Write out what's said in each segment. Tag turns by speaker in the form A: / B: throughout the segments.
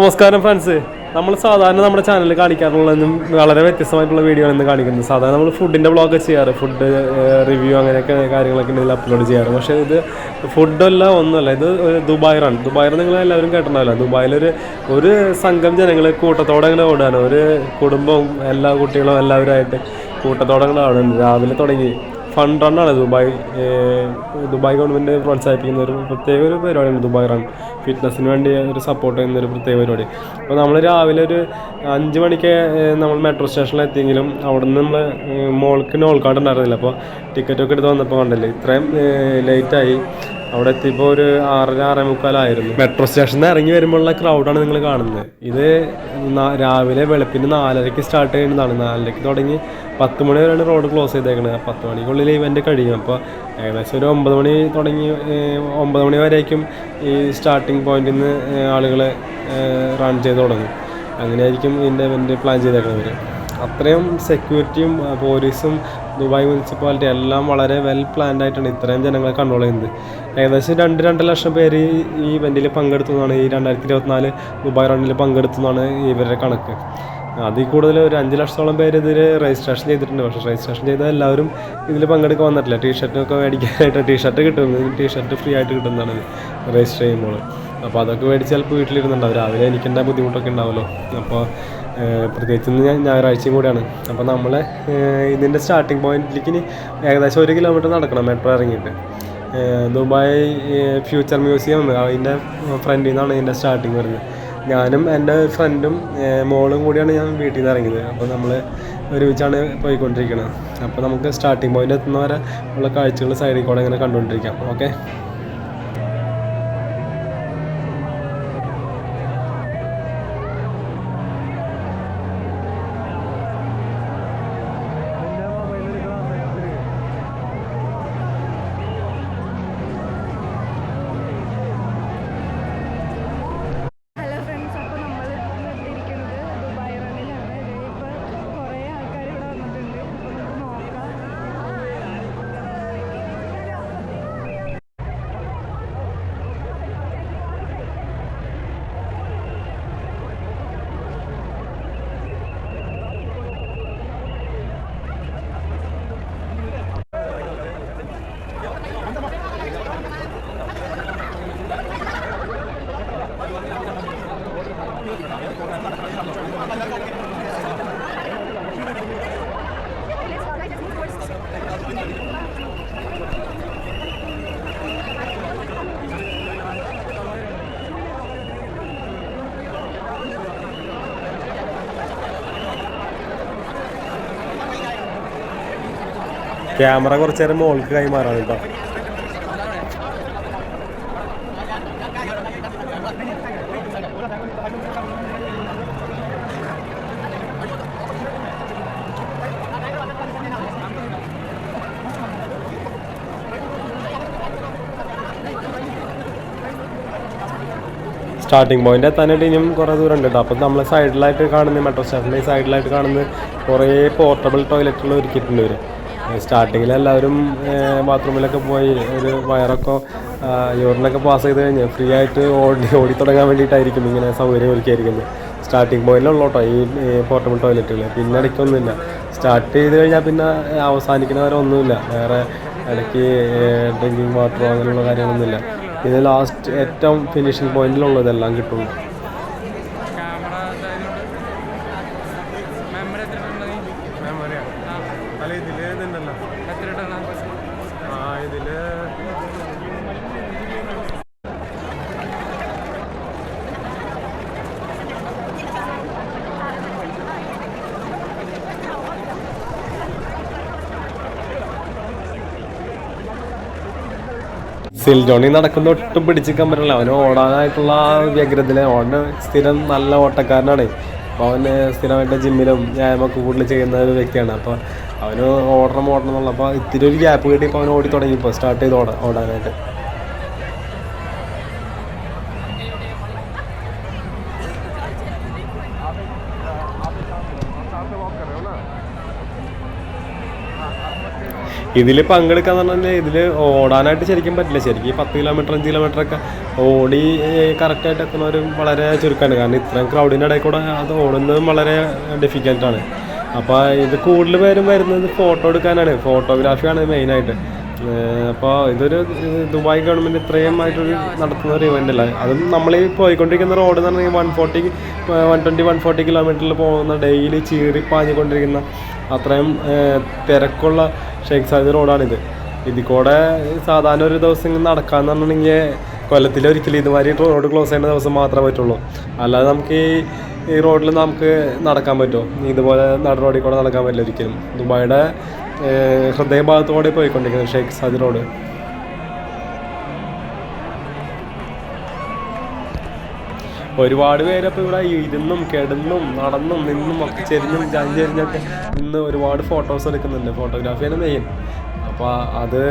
A: നമസ്കാരം ഫ്രണ്ട്സ്. നമ്മൾ സാധാരണ നമ്മുടെ ചാനലിൽ കാണിക്കാറുള്ളതെന്നും വളരെ വ്യത്യസ്തമായിട്ടുള്ള വീഡിയോ ആണ് ഇന്ന് കാണിക്കുന്നത്. സാധാരണ നമ്മൾ ഫുഡിന്റെ വ്ളോഗ് ചെയ്യാറ്. ഫുഡ് റിവ്യൂ അങ്ങനെയൊക്കെ കാര്യങ്ങളൊക്കെ ഇതിൽ അപ്ലോഡ് ചെയ്യാറ്. പക്ഷേ ഇത് ഫുഡല്ല ഒന്നുമല്ല. ഇത് ദുബായിറാണ് ദുബായ് റൺ ദുബായ് നിങ്ങൾ എല്ലാവരും കേട്ടിട്ടുണ്ടാവില്ല. ദുബായിലൊരു ഒരു സംഘം ജനങ്ങൾ കൂട്ടത്തോടെ അങ്ങനെ ഓടാണ് ഒരു കുടുംബവും എല്ലാ കുട്ടികളും എല്ലാവരുമായിട്ട് കൂട്ടത്തോടെ അങ്ങനെ ഓടുന്നുണ്ട് രാവിലെ തുടങ്ങി. ഫൺ റണ്ണാണ് ദുബായ് ദുബായ് ഗവൺമെന്റ് പ്രോത്സാഹിപ്പിക്കുന്ന ഒരു പ്രത്യേക ഒരു പരിപാടിയാണ് ദുബായ് റൺ ഫിറ്റ്നസ്സിന് വേണ്ടി ഒരു സപ്പോർട്ട് ചെയ്യുന്ന ഒരു പ്രത്യേക പരിപാടി. അപ്പോൾ നമ്മൾ രാവിലെ ഒരു അഞ്ച് മണിക്ക് നമ്മൾ മെട്രോ സ്റ്റേഷനിൽ എത്തിയെങ്കിലും അവിടെ നിന്ന് നമ്മൾ മോൾക്ക് നോൾ കാർഡ് ഉണ്ടായിരുന്നില്ല അപ്പോൾ ടിക്കറ്റൊക്കെ എടുത്ത് വന്നപ്പോൾ കണ്ടല്ലേ ഇത്രയും ലേറ്റായി അവിടെ എത്തിയപ്പോൾ ഒരു ആറര ആറേ മുക്കാലായിരുന്നു. മെട്രോ സ്റ്റേഷനിൽ നിന്ന് ഇറങ്ങി വരുമ്പോഴുള്ള ക്രൗഡാണ് നിങ്ങൾ കാണുന്നത്. ഇത് രാവിലെ വെളുപ്പിന് നാലരയ്ക്ക് സ്റ്റാർട്ട് ചെയ്യുന്നതാണ്. നാലരയ്ക്ക് തുടങ്ങി പത്ത് മണി വരെയാണ് റോഡ് ക്ലോസ് ചെയ്തേക്കുന്നത് പത്ത് മണിക്കുള്ളിൽ ഇവന്റ് കഴിയും. അപ്പോൾ ഏകദേശം ഒരു ഒമ്പത് മണി തുടങ്ങി ഒമ്പത് മണി വരേക്കും ഈ സ്റ്റാർട്ടിങ് പോയിന്റിൽ നിന്ന് ആളുകൾ റൺ ചെയ്ത് തുടങ്ങും. അങ്ങനെയായിരിക്കും ഇതിന്റെ ഇവന്റ് പ്ലാൻ ചെയ്തേക്കുന്നത് അത്രയും സെക്യൂരിറ്റിയും പോലീസും ദുബായ് മുനിസിപ്പാലിറ്റി എല്ലാം വളരെ വെൽ പ്ലാൻഡ് ആയിട്ടാണ് ഇത്രയും ജനങ്ങളെ കൺട്രോൾ ചെയ്യുന്നത്. ഏകദേശം രണ്ട് രണ്ട് ലക്ഷം പേര് ഈ- ഇവന്റിൽ പങ്കെടുത്തു എന്നാണ് ഈ രണ്ടായിരത്തി ഇരുപത്തിനാല് ദുബായ് റണ്ണിൽ പങ്കെടുത്തു എന്നാണ് ഇവരുടെ കണക്ക്. അതിൽ കൂടുതൽ ഒരു അഞ്ച് ലക്ഷത്തോളം പേര് ഇതിൽ രജിസ്ട്രേഷൻ ചെയ്തിട്ടുണ്ട്. പക്ഷേ രജിസ്ട്രേഷൻ ചെയ്ത എല്ലാവരും ഇതിൽ പങ്കെടുക്കാൻ വന്നിട്ടില്ല. ടീഷർട്ടൊക്കെ മേടിക്കാനായിട്ട് ടീഷർട്ട് കിട്ടും ടീഷർട്ട് ഫ്രീ ആയിട്ട് കിട്ടുന്നതാണ് രജിസ്റ്റർ ചെയ്യുമ്പോൾ. അപ്പോൾ അതൊക്കെ മേടിച്ച് ചിലപ്പോൾ വീട്ടിലിരുന്നുണ്ടാവും. രാവിലെ എനിക്കെന്താ ബുദ്ധിമുട്ടൊക്കെ ഉണ്ടാവുമല്ലോ. അപ്പോൾ പ്രത്യേകിച്ച് ഇന്ന് ഞായറാഴ്ചയും കൂടിയാണ്. അപ്പോൾ നമ്മൾ ഇതിന്റെ സ്റ്റാർട്ടിംഗ് പോയിന്റിലേക്ക് ഇനി ഏകദേശം ഒരു കിലോമീറ്റർ നടക്കണം മെട്രോ ഇറങ്ങിയിട്ട്. ദുബായ് ഫ്യൂച്ചർ മ്യൂസിയം അതിന്റെ ഫ്രണ്ടിൽ നിന്നാണ് ഇതിന്റെ സ്റ്റാർട്ടിങ് വരുന്നത്. ഞാനും എന്റെ ഫ്രണ്ടും മോളും കൂടിയാണ് ഞാൻ വീട്ടിൽ നിന്ന് ഇറങ്ങിയത്. അപ്പോൾ നമ്മൾ ഒരുമിച്ചാണ് പോയിക്കൊണ്ടിരിക്കുന്നത് അപ്പോൾ നമുക്ക് സ്റ്റാർട്ടിംഗ് പോയിന്റ് എത്തുന്നവരെ ഉള്ള കാഴ്ചകൾ സൈഡിൽ കൂടെ ഇങ്ങനെ കണ്ടുകൊണ്ടിരിക്കാം. ഓക്കെ
B: ഹലോ ഫ്രണ്ട്സ് അപ്പോൾ നമ്മൾ ഇരിക്കുന്നത് ദുബായ് റണ്ണിലാണ് ഇപ്പോൾ കുറേ ആൾക്കാർ ഇവിടെ വന്നിട്ടുണ്ട് അപ്പോൾ നമുക്ക് നോക്കാം
A: ക്യാമറ കുറച്ച് നേരം മോൾക്ക് കൈമാറാണ് കേട്ടോ സ്റ്റാർട്ടിംഗ് പോയിന്റ് എത്താനായിട്ട് ഇനിയും കുറേ ദൂരം ഉണ്ട് കേട്ടോ അപ്പം നമ്മൾ സൈഡിലായിട്ട് കാണുന്ന മെട്രോ സ്റ്റേഷന്റെ സൈഡിലായിട്ട് കാണുന്ന കുറേ പോർട്ടബിൾ ടോയ്ലറ്റുകൾ ഒരുക്കിയിട്ടുണ്ട് ഇവർ സ്റ്റാർട്ടിങ്ങിൽ എല്ലാവരും ബാത്റൂമിലൊക്കെ പോയി ഒരു വയറൊക്കെ യൂറിനൊക്കെ പാസ് ചെയ്ത് കഴിഞ്ഞ് ഫ്രീ ആയിട്ട് ഓടി ഓടി തുടങ്ങാൻ വേണ്ടിയിട്ടായിരിക്കും ഇങ്ങനെ സൗകര്യം ഒരുക്കിയിരിക്കുന്നത്. സ്റ്റാർട്ടിംഗ് പോയിന്റിലുള്ള കേട്ടോ ഈ പോർട്ടബിൾ ടോയ്ലറ്റുകൾ പിന്നെ ഇടയ്ക്കൊന്നുമില്ല. സ്റ്റാർട്ട് ചെയ്ത് കഴിഞ്ഞാൽ പിന്നെ അവസാനിക്കുന്നവരെ ഒന്നുമില്ല. വേറെ ഇടയ്ക്ക് ഡ്രിങ്കിങ് വാട്ടറോ അങ്ങനെയുള്ള കാര്യങ്ങളൊന്നുമില്ല. ഇത് ലാസ്റ്റ് ഏറ്റവും ഫിനിഷിംഗ് പോയിന്റിലുള്ളതെല്ലാം കിട്ടുള്ളൂ.
C: മെമ്മറി
D: അല്ല ഇതിൽ ഇതുണ്ടല്ലോ.
C: എത്ര ഇടണം
D: ആ ഇതിൽ
A: സിൽജോണി നടക്കുന്ന ഒട്ടും പിടിച്ചിക്കാൻ പറ്റില്ല. അവന് ഓടാനായിട്ടുള്ള ആ ഓടിന് സ്ഥിരം നല്ല ഓട്ടക്കാരനാണ്. അപ്പോൾ അവന് സ്ഥിരമായിട്ട് ജിമ്മിലും വ്യായാമൊക്കെ കൂടുതൽ ചെയ്യുന്ന ഒരു വ്യക്തിയാണ്. അപ്പോൾ അവന് ഓടണം ഓടണം എന്നുള്ള അപ്പോൾ ഇത്തിരി ഒരു ഗ്യാപ്പ് കിട്ടിയപ്പോൾ അവൻ ഓടി തുടങ്ങി. ഇപ്പോൾ സ്റ്റാർട്ട് ചെയ്ത് ഓടാൻ ഓടാനായിട്ട്. ഇതിൽ പങ്കെടുക്കാന്ന് പറഞ്ഞാൽ ഇതിൽ ഓടാനായിട്ട് ശരിക്കും പറ്റില്ല. ശരിക്കും പത്ത് കിലോമീറ്റർ അഞ്ച് കിലോമീറ്റർ ഒക്കെ ഓടി കറക്റ്റായിട്ട് എത്തുന്നവരും വളരെ ചുരുക്കമാണ് കാരണം ഇത്രയും ക്രൗഡിന്റെ ഇടയിൽ കൂടെ അത് ഓടുന്നതും വളരെ ഡിഫിക്കൽട്ടാണ് അപ്പോൾ ഇത് കൂടുതൽ പേരും വരുന്നത് ഫോട്ടോ എടുക്കാനാണ്. ഫോട്ടോഗ്രാഫിയാണ് മെയിനായിട്ട് അപ്പോൾ ഇതൊരു ദുബായ് ഗവൺമെന്റ് ഇത്രയും ആയിട്ടൊരു നടത്തുന്ന ഒരു ഇവന്റ് അല്ല? അതും നമ്മൾ ഈ പോയിക്കൊണ്ടിരിക്കുന്ന റോഡ് എന്ന് പറഞ്ഞാൽ one forty one twenty one forty കിലോമീറ്ററിൽ പോകുന്ന ഡെയിലി ചീറി പാഞ്ഞുകൊണ്ടിരിക്കുന്ന അത്രയും തിരക്കുള്ള ഷെയ്ഖ് സാദി റോഡാണിത്. ഇതിൽ കൂടെ സാധാരണ ഒരു ദിവസം ഇങ്ങനെ നടക്കാന്ന് പറഞ്ഞിട്ടുണ്ടെങ്കിൽ കൊല്ലത്തിൽ ഒരിക്കലും ഇതുമാതിരി റോഡ് ക്ലോസ് ചെയ്യുന്ന ദിവസം മാത്രമേ പറ്റുള്ളൂ. അല്ലാതെ നമുക്ക് ഈ ഈ റോഡിൽ നമുക്ക് നടക്കാൻ പറ്റുമോ ഇതുപോലെ നട റോഡിൽ കൂടെ നടക്കാൻ പറ്റില്ല ഒരിക്കലും. ദുബായിയുടെ ഹൃദയഭാഗത്തോടെ പോയിക്കൊണ്ടിരിക്കുന്നത് ഷെയ്ഖ് സാദി റോഡ് ഒരുപാട് പേരപ്പോൾ ഇവിടെ ഇരുന്നും കിടന്നും നടന്നും നിന്നും ഒക്കെ ചെരിഞ്ഞും ചാഞ്ചെരിഞ്ഞൊക്കെ നിന്ന് ഒരുപാട് ഫോട്ടോസ് എടുക്കുന്നുണ്ട്. ഫോട്ടോഗ്രാഫിയാണ് മെയിൻ അപ്പോൾ അത്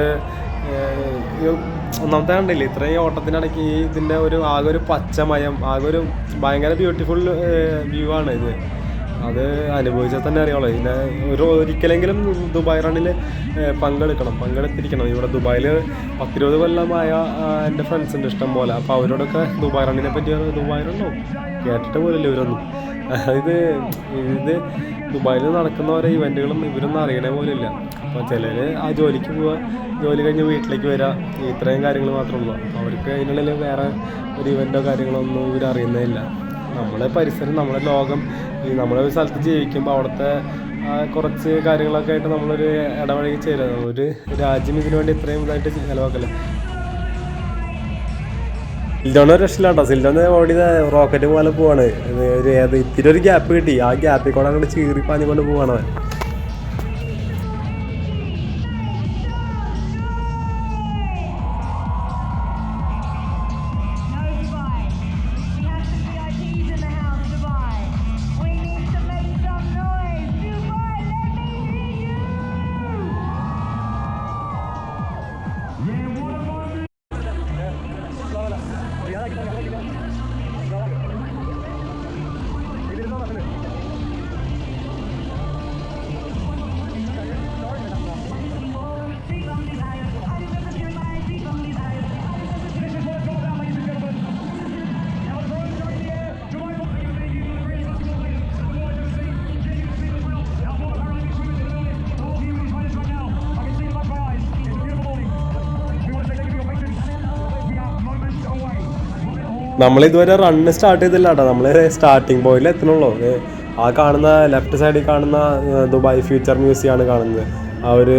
A: ഒന്നാമത്തെ കണ്ടില്ലേ ഇത്രയും ഓട്ടത്തിനിടയ്ക്ക് ഇതിന്റെ ഒരു ആകെ ഒരു പച്ചമയം ആകെ ഒരു ഭയങ്കര ബ്യൂട്ടിഫുൾ വ്യൂ ആണ് ഇത്. അത് അനുഭവിച്ചാൽ തന്നെ അറിയാമല്ലോ ഇതിനെ ഒരു ഒരിക്കലെങ്കിലും ദുബായ് റണ്ണിൽ പങ്കെടുക്കണം. പങ്കെടുത്തിരിക്കണം. ഇവിടെ ദുബായിൽ പത്തിരുപത് കൊല്ലമായ എന്റെ ഫ്രണ്ട്സ് ഉണ്ട് ഇഷ്ടം പോലെ. അപ്പോൾ അവരോടൊക്കെ ദുബായ് റണ്ണിനെ പറ്റി ദുബായ് റണ്ണോ കേട്ടിട്ട് പോലില്ല ഇവരൊന്നും. അതായത് ഇത് ദുബായിൽ നടക്കുന്ന ഓരോ ഇവന്റുകളും ഇവരൊന്നും അറിയണേ പോലില്ല. അപ്പോൾ ചിലർ ആ ജോലിക്ക് പോവുക ജോലി കഴിഞ്ഞ് വീട്ടിലേക്ക് വരിക ഇത്രയും കാര്യങ്ങൾ മാത്രമേ ഉള്ളൂ. അവർക്ക് അതിനുള്ളിൽ വേറെ ഒരു ഇവന്റോ കാര്യങ്ങളോ ഒന്നും ഇവർ അറിയുന്നേ നമ്മുടെ പരിസരം നമ്മുടെ ലോകം ഈ നമ്മളെ ഒരു സ്ഥലത്ത് ജീവിക്കുമ്പോൾ അവിടുത്തെ കുറച്ച് കാര്യങ്ങളൊക്കെ ആയിട്ട് നമ്മളൊരു ഇടപഴകി ചേരുക ഒരു രാജ്യം ഇതിനു വേണ്ടി ഇത്രയും ഇതായിട്ട് ചിലവാക്കല്ലേ? സിൽഡോണ് രക്ഷയില്ലാട്ടോ. സിൽഡോണ് ഓടി റോക്കറ്റ് പോലെ പോവാണ്. ഒരു ഏത് ഇത്തിരി ഒരു ഗ്യാപ്പ് കിട്ടി. ആ ഗ്യാപ്പിൽ കൂടെ അങ്ങോട്ട് ചീറി പാഞ്ഞുകൊണ്ട് പോവാണ് നമ്മൾ ഇതുവരെ റണ്ണ് സ്റ്റാർട്ട് ചെയ്തില്ല കേട്ടോ നമ്മൾ സ്റ്റാർട്ടിങ് പോയില്ല എത്തണുള്ളൂ ആ കാണുന്ന ലെഫ്റ്റ് സൈഡിൽ കാണുന്ന ദുബായ് ഫ്യൂച്ചർ മ്യൂസിയം ആണ് കാണുന്നത്. ആ ഒരു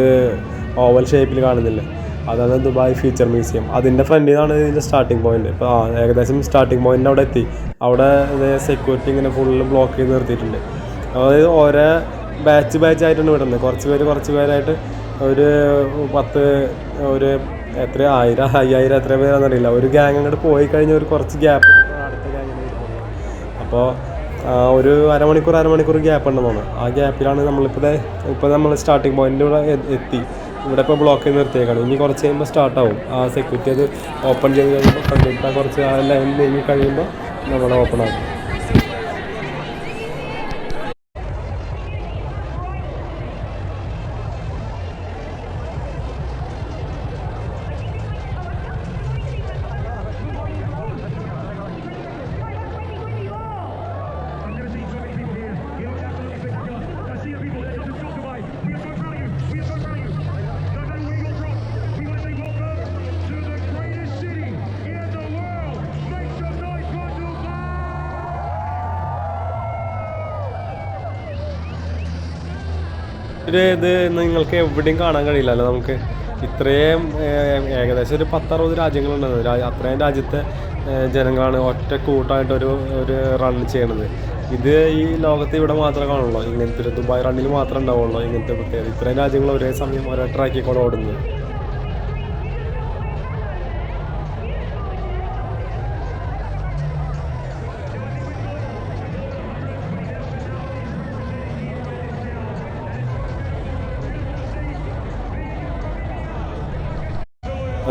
A: ഓവൽ ഷേപ്പിൽ കാണുന്നില്ല? അതാണ് ദുബായ് ഫ്യൂച്ചർ മ്യൂസിയം അതിന്റെ ഫ്രണ്ടിൽ നിന്നാണ് ഇതിന്റെ സ്റ്റാർട്ടിങ് പോയിന്റ് ഇപ്പോൾ ആ ഏകദേശം സ്റ്റാർട്ടിങ് പോയിന്റ് അവിടെ എത്തി. അവിടെ സെക്യൂരിറ്റി ഇങ്ങനെ ഫുള്ള് ബ്ലോക്ക് ചെയ്ത് നിർത്തിയിട്ടുണ്ട്. അതായത് ഓരോ ബാച്ച് ബാച്ച് ആയിട്ടാണ് വിടുന്നത്. കുറച്ച് പേര് കുറച്ച് പേരായിട്ട് ഒരു പത്ത് ഒരു എത്ര ആയിരം അയ്യായിരം എത്ര പേരാണെന്നറിയില്ല. ഒരു ഗ്യാങ് അങ്ങോട്ട് പോയി കഴിഞ്ഞാൽ ഒരു കുറച്ച് ഗ്യാപ്പ് അടുത്ത ഗ്യാങ്ങിന് അപ്പോൾ ഒരു അരമണിക്കൂർ അരമണിക്കൂർ ഗ്യാപ്പ് ഉണ്ടെന്ന് തോന്നുന്നു. ആ ഗ്യാപ്പിലാണ് നമ്മളിപ്പോൾ ഇപ്പോൾ നമ്മൾ സ്റ്റാർട്ടിങ് പോയിന്റ് ഇവിടെ എത്തി. ഇവിടെ ഇപ്പോൾ ബ്ലോക്ക് ചെയ്ത് നിർത്തിയേക്കാണ്. ഇനി കുറച്ച് കഴിയുമ്പോൾ സ്റ്റാർട്ടാവും ആ സെക്യൂരിറ്റി അത് ഓപ്പൺ ചെയ്ത് കഴിയുമ്പോൾ കണ്ടിട്ട് കുറച്ച് ആ ലൈൻ നീങ്ങി കഴിയുമ്പോൾ നമ്മൾ ഓപ്പൺ ആകും ഒരു ഇത് നിങ്ങൾക്ക് എവിടെയും കാണാൻ കഴിയില്ലല്ലോ നമുക്ക്. ഇത്രയും ഏകദേശം ഒരു പത്തറുപത് രാജ്യങ്ങളുണ്ട്. അത്രയും രാജ്യത്തെ ജനങ്ങളാണ് ഒറ്റ കൂട്ടായിട്ട് ഒരു ഒരു റൺ ചെയ്യണത്. ഇത് ഈ ലോകത്ത് ഇവിടെ മാത്രമേ കാണുള്ളൂ. ഇങ്ങനത്തെ ഒരു ദുബായ് റണ്ണിൽ മാത്രമേ ഉണ്ടാവുള്ളൂ ഇങ്ങനത്തെ പ്രത്യേകത. ഇത്രയും രാജ്യങ്ങൾ ഒരേ സമയം ഒരേ ട്രാക്കിൽ കൂടെ ഓടുന്നത്.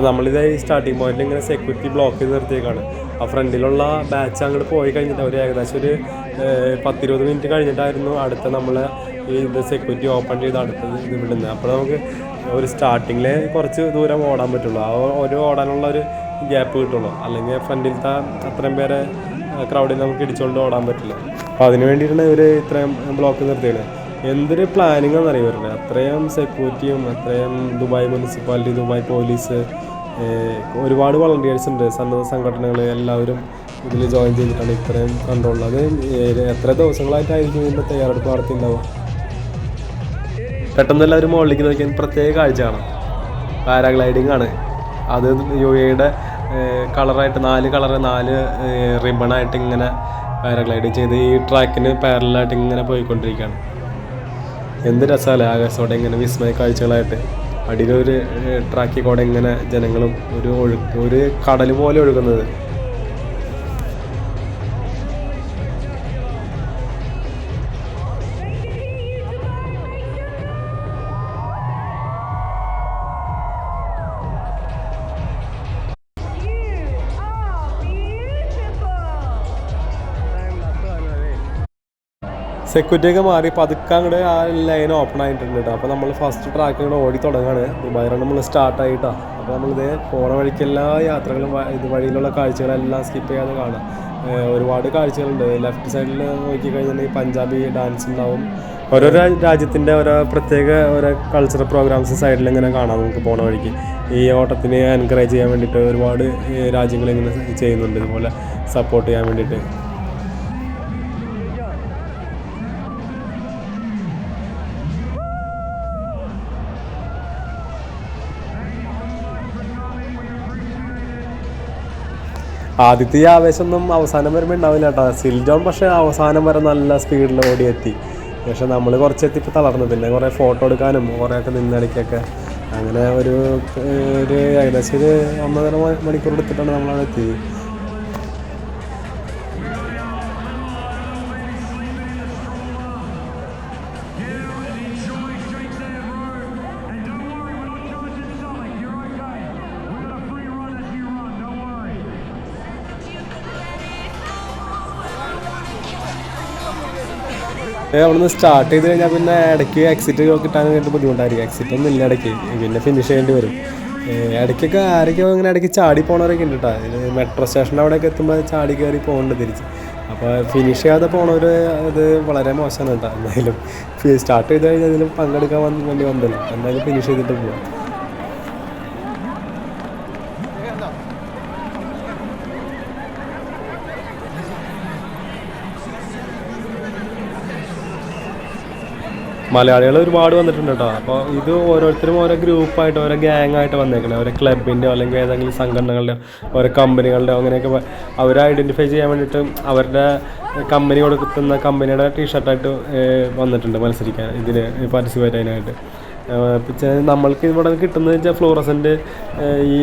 A: നമ്മളിത് സ്റ്റാർട്ടിങ് പോയിന്റിൽ ഇങ്ങനെ സെക്യൂരിറ്റി ബ്ലോക്ക് ചെയ്ത് നിർത്തിയേക്കാണ്. ആ ഫ്രണ്ടിലുള്ള ബാച്ച് അങ്ങോട്ട് പോയി കഴിഞ്ഞിട്ട് അവർ ഏകദേശം ഒരു പത്തിരുപത് മിനിറ്റ് കഴിഞ്ഞിട്ടായിരുന്നു അടുത്ത നമ്മൾ ഈ ഇത് സെക്യൂരിറ്റി ഓപ്പൺ ചെയ്ത് അടുത്തത് ഇത് വിടുന്നത്. അപ്പോൾ നമുക്ക് ഒരു സ്റ്റാർട്ടിങ്ങിൽ കുറച്ച് ദൂരം ഓടാൻ പറ്റുള്ളൂ. ആ ഒരു ഓടാനുള്ള ഒരു ഗ്യാപ്പ് കിട്ടുള്ളൂ. അല്ലെങ്കിൽ ഫ്രണ്ടിലത്തെ അത്രയും പേരെ ക്രൗഡിൽ നമുക്ക് ഇടിച്ചുകൊണ്ട് ഓടാൻ പറ്റില്ല. അപ്പോൾ അതിന് വേണ്ടിയിട്ടാണ് ഇവർ ഇത്രയും ബ്ലോക്ക് നിർത്തിയത് എന്തൊരു പ്ലാനിങ് ആണെന്നറിയാം ഇവരുടെ? അത്രയും സെക്യൂരിറ്റിയും അത്രയും ദുബായ് മുനിസിപ്പാലിറ്റി ദുബായ് പോലീസ് ഒരുപാട് വളണ്ടിയേഴ്സ് ഉണ്ട്. സന്നദ്ധ സംഘടനകൾ എല്ലാവരും ഇതിൽ ജോയിൻ ചെയ്തിട്ടാണ് ഇത്രയും കണ്ടുള്ളത്. എത്ര ദിവസങ്ങളായിട്ടായിരിക്കും ഇതിന്റെ തയ്യാറെടുപ്പ് നടത്തിയിട്ടുണ്ടാവുക? പെട്ടെന്ന് എല്ലാവരും മുകളിലേക്ക് നോക്കിയാൽ പ്രത്യേക കാഴ്ചയാണ്. പാരാഗ്ലൈഡിങ് ആണ്. അത് യു എയുടെ കളറായിട്ട് നാല് കളറ് നാല് റിബണായിട്ട് ഇങ്ങനെ പാരാഗ്ലൈഡിങ് ചെയ്ത് ഈ ട്രാക്കിന് പാരലായിട്ട് ഇങ്ങനെ പോയിക്കൊണ്ടിരിക്കുകയാണ്. എന്ത് രസമല്ലേ ആകാശത്തോടെ ഇങ്ങനെ വിസ്മയ കാഴ്ചകളായിട്ട്. അടിയിലൊരു ട്രാക്കിൽ കൂടെ ഇങ്ങനെ ജനങ്ങളും ഒരു ഒഴുക്ക് ഒരു കടൽ പോലെ ഒഴുകുന്നത്. സെക്യൂരിറ്റി ഒക്കെ മാറി പതുക്കെ അങ്ങോട്ട് ആ ലൈൻ ഓപ്പൺ ആയിട്ടുണ്ട് കേട്ടോ അപ്പോൾ നമ്മൾ ഫസ്റ്റ് ട്രാക്ക് ഇങ്ങനെ ഓടി തുടങ്ങുകയാണ് ദുബായ് നമ്മൾ സ്റ്റാർട്ട് ആയിട്ടാ. അപ്പോൾ നമ്മളിത് പോണ വഴിക്ക് എല്ലാ യാത്രകളും ഇത് വഴിയിലുള്ള കാഴ്ചകളെല്ലാം സ്കിപ്പ് ചെയ്യാതെ കാണാം. ഒരുപാട് കാഴ്ചകളുണ്ട്. ലെഫ്റ്റ് സൈഡിൽ നോക്കിക്കഴിഞ്ഞാൽ പഞ്ചാബി ഡാൻസ് ഉണ്ടാവും. ഓരോ രാജ്യത്തിന്റെ ഓരോ പ്രത്യേക ഓരോ കൾച്ചറൽ പ്രോഗ്രാംസ് സൈഡിൽ ഇങ്ങനെ കാണാം നമുക്ക് പോണ വഴിക്ക്. ഈ ഓട്ടത്തിന് എൻകറേജ് ചെയ്യാൻ വേണ്ടിയിട്ട് ഒരുപാട് രാജ്യങ്ങൾ ഇങ്ങനെ ചെയ്യുന്നുണ്ട്. ഇതുപോലെ സപ്പോർട്ട് ചെയ്യാൻ വേണ്ടിയിട്ട്. ആദ്യത്തെ ഈ ആവേശമൊന്നും അവസാനം വരുമ്പോൾ ഉണ്ടാവില്ല കേട്ടോ സിൽജോൺ പക്ഷേ അവസാനം വരെ നല്ല സ്പീഡിൽ ഓടി എത്തി പക്ഷെ നമ്മൾ കുറച്ച് എത്തിപ്പോൾ തളർന്നു. പിന്നെ കുറേ ഫോട്ടോ എടുക്കാനും കുറേയൊക്കെ നിന്നടിക്കൊക്കെ അങ്ങനെ ഒരു ഒരു ഏകദേശം ഒരു ഒന്നര മണിക്കൂർ എടുത്തിട്ടാണ് നമ്മളവിടെ എത്തിയത്. ഏ, നിന്ന് സ്റ്റാർട്ട് ചെയ്ത് കഴിഞ്ഞാൽ പിന്നെ ഇടയ്ക്ക് എക്സിറ്റ് കിട്ടാൻ വേണ്ടി ബുദ്ധിമുട്ടായിരിക്കും. എക്സിറ്റ് ഒന്നും ഇല്ല ഇടയ്ക്ക്. പിന്നെ ഫിനിഷ് ചെയ്യേണ്ടി വരും. ഇടയ്ക്കൊക്കെ ആരൊക്കെയോ ഇങ്ങനെ ഇടയ്ക്ക് ചാടി പോണവരൊക്കെ ഉണ്ട് കേട്ടോ മെട്രോ സ്റ്റേഷന്റെ അവിടെയൊക്കെ എത്തുമ്പോൾ ചാടി കയറി പോകുന്നുണ്ട് തിരിച്ച്. അപ്പോൾ ഫിനിഷ് ചെയ്യാതെ പോണവർ അത് വളരെ മോശമാണ് കേട്ടോ എന്തായാലും സ്റ്റാർട്ട് ചെയ്ത് കഴിഞ്ഞാൽ അതിൽ പങ്കെടുക്കാൻ വേണ്ടി വന്നല്ലോ. എന്തായാലും ഫിനിഷ് ചെയ്തിട്ട് പോവാം. മലയാളികൾ ഒരുപാട് വന്നിട്ടുണ്ട് കേട്ടോ അപ്പോൾ ഇത് ഓരോരുത്തരും ഓരോ ഗ്രൂപ്പായിട്ട് ഓരോ ഗ്യാങ് ആയിട്ട് വന്നേക്കണേ. ഓരോ ക്ലബിന്റെയോ അല്ലെങ്കിൽ ഏതെങ്കിലും സംഘടനകളുടെയോ ഓരോ കമ്പനികളുടെയോ അങ്ങനെയൊക്കെ അവരെ ഐഡന്റിഫൈ ചെയ്യാൻ വേണ്ടിയിട്ട് അവരുടെ കമ്പനി കൊടുക്കുന്ന കമ്പനിയുടെ ടീഷർട്ടായിട്ട് വന്നിട്ടുണ്ട് മത്സരിക്കാൻ. ഇതിന് പാർട്ടിസിപ്പേറ്റ് ചെയ്യാനായിട്ട്. പിന്നെ നമ്മൾക്ക് ഇവിടെ കിട്ടുന്നത് വെച്ചാൽ ഫ്ലോറസന്റ് ഈ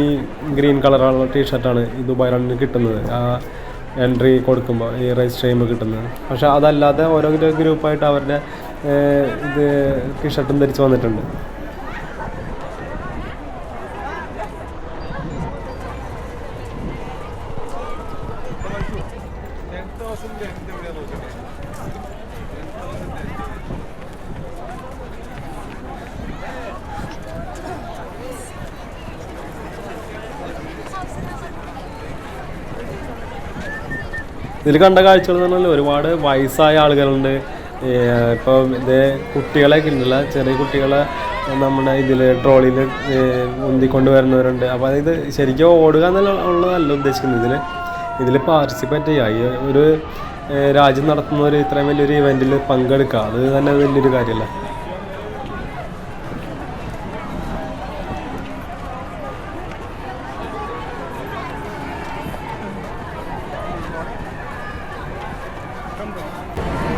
A: ഗ്രീൻ കളറുള്ള ടീഷർട്ടാണ് ദുബായ് റണ്ണിന് കിട്ടുന്നത്. ആ എൻട്രി കൊടുക്കുമ്പോൾ ഈ രജിസ്റ്റർ ചെയ്യുമ്പോൾ കിട്ടുന്നത്. പക്ഷേ അതല്ലാതെ ഓരോ ഗ്രൂപ്പായിട്ട് അവരുടെ ഇത് ഷർട്ടും ധരിച്ച് വന്നിട്ടുണ്ട്. ഇതിൽ കണ്ട കാഴ്ചകൾ എന്ന് പറഞ്ഞാൽ ഒരുപാട് വയസ്സായ ആളുകളുണ്ട്. ഇപ്പോൾ ഇത് കുട്ടികളെയൊക്കെ ഉണ്ടല്ല. ചെറിയ കുട്ടികളെ നമ്മുടെ ഇതിൽ ട്രോളിയിൽ ഉന്തിക്കൊണ്ട് വരുന്നവരുണ്ട് അപ്പോൾ അതായത് ശരിക്കും ഓടുക എന്നുള്ളതല്ല ഉദ്ദേശിക്കുന്നത്. ഇതിൽ ഇതിൽ പാർട്ടിസിപ്പേറ്റ് ചെയ്യുക. ഒരു രാജ്യം നടത്തുന്ന ഒരു ഇത്രയും വലിയൊരു ഇവന്റിൽ പങ്കെടുക്കുക. അത് തന്നെ വലിയൊരു കാര്യമല്ല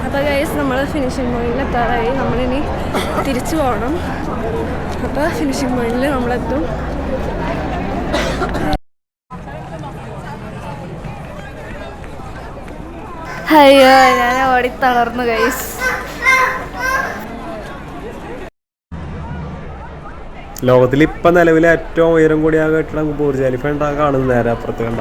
B: അപ്പോൾ ഗൈസ് നമ്മൾ ഫിനിഷിംഗ് പോയിന്റിൽ എത്താറായി. നമ്മളിനി തിരിച്ചു പോകണം. അപ്പോൾ ഫിനിഷിംഗ് പോയിന്റിൽ നമ്മളെത്തും. അയ്യോ ഞാൻ ഓടി തളർന്നു ഗൈസ്
A: ലോകത്തിൽ ഇപ്പം നിലവിലെ ഏറ്റവും ഉയരം കൂടിയ കെട്ടിടം ബുർജ് ഖലീഫ ഉണ്ടാ കാണുന്നത് നേരെ അപ്പുറത്ത് കണ്ട.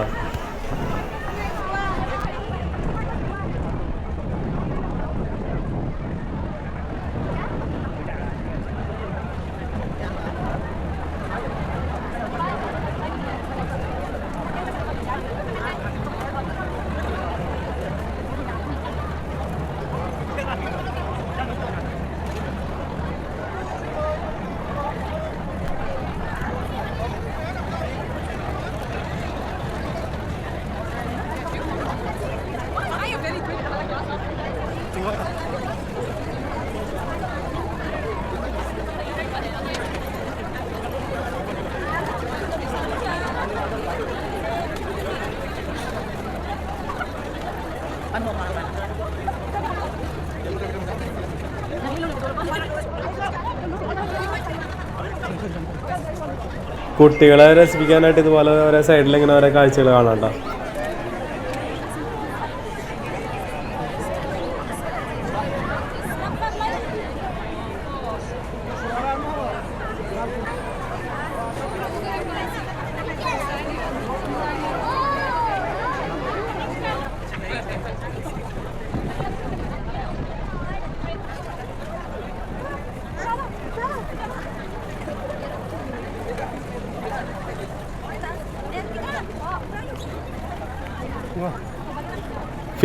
A: കുട്ടികളെ രസിപ്പിക്കാനായിട്ട് ഇതുപോലെ ഓരോ സൈഡിൽ ഇങ്ങനെ ഓരോ കാഴ്ചകൾ കാണാണ്ട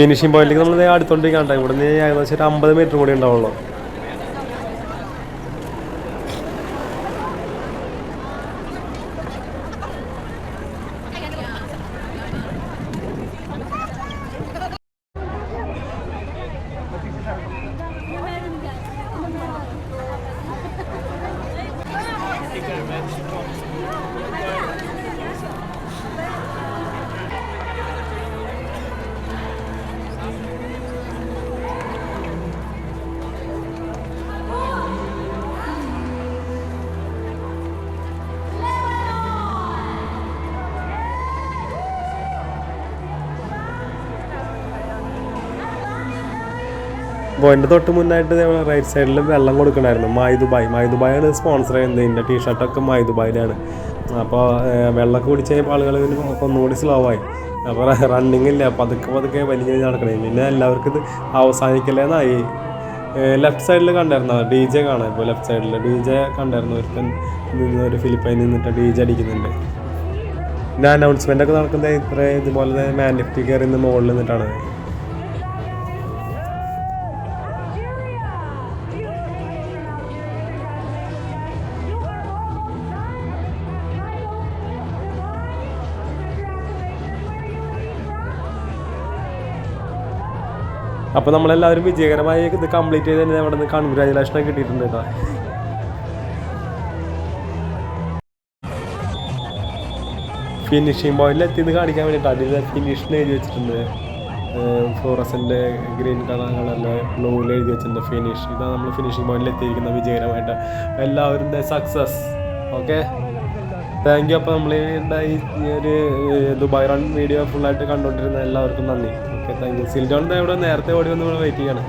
A: ഫിനിഷിംഗ് പോയിന്റിലേക്ക് നമ്മൾ അടുത്തോണ്ടിരിക്കാണ്ടായി ഇവിടെ നിന്ന് ഏകദേശം ഒരു അമ്പത് മീറ്റർ കൂടി ഉണ്ടാവുള്ളൂ. പോയിന്റ് തൊട്ട് മുന്നായിട്ട് റൈറ്റ് സൈഡിൽ വെള്ളം കൊടുക്കണമായിരുന്നു മായി ദുബായ്. മായി ദുബായാണ് സ്പോൺസർ ചെയ്യുന്നത്. ഇതിന്റെ ടീഷർട്ടൊക്കെ മായി ദുബായിലാണ്. അപ്പോൾ വെള്ളമൊക്കെ കുടിച്ച് കഴിയുമ്പോൾ ആളുകൾ ഒന്നുകൂടി സ്ലോ ആയി. അപ്പോൾ റണ്ണിങ് ഇല്ല. പതുക്കെ പതുക്കെ വലിയ നടക്കണേ. പിന്നെ എല്ലാവർക്കും ഇത് അവസാനിക്കലേന്നായി. ലെഫ്റ്റ് സൈഡിൽ കണ്ടായിരുന്നു? ഡി ജെ കാണാം ഇപ്പോൾ ലെഫ്റ്റ് സൈഡിൽ ഡി ജെ കണ്ടായിരുന്നു. ഒരുത്തൻ നിന്ന് ഒരു ഫിലിപ്പൈൻ നിന്നിട്ട് ഡി ജെ അടിക്കുന്നുണ്ട്. പിന്നെ അനൗൺസ്മെന്റ് ഒക്കെ നടക്കുന്നത് ഇത്ര ഇതുപോലെ മാൻഡിഫ്റ്റി കയറി നിന്ന് മുകളിൽ നിന്നിട്ടാണ്. അപ്പോൾ നമ്മളെല്ലാവരും വിജയകരമായി ഇത് കംപ്ലീറ്റ് ചെയ്ത് തന്നെ അവിടെ നിന്ന് കൺഗ്രാജുലേഷൻ കിട്ടിയിട്ടുണ്ട് കേട്ടോ. ഫിനിഷിംഗ് പോയിന്റിൽ എത്തിയെന്ന് കാണിക്കാൻ വേണ്ടിയിട്ട് അതിൽ ഫിനിഷിന് എഴുതി വെച്ചിട്ടുണ്ട്. ഫ്ലോറസിന്റെ ഗ്രീൻ കളർ കളറിൽ ബ്ലൂവിൽ എഴുതി വെച്ചിട്ടുണ്ട് ഫിനിഷ് ഇതാണ് നമ്മൾ ഫിനിഷിംഗ് പോയിന്റിൽ എത്തിയിരിക്കുന്ന വിജയകരമായിട്ട്. എല്ലാവരും സക്സസ് ഓക്കെ താങ്ക് യു അപ്പോൾ നമ്മൾ ഈ ഒരു ദുബായ് റൺ വീഡിയോ ഫുള്ളായിട്ട് കണ്ടുകൊണ്ടിരുന്ന എല്ലാവർക്കും നന്ദി. Thank you. സിൽഡോൺ ഇവിടെ നേരത്തെ ഓടി വന്ന് വെയിറ്റ് ചെയ്യാണ്.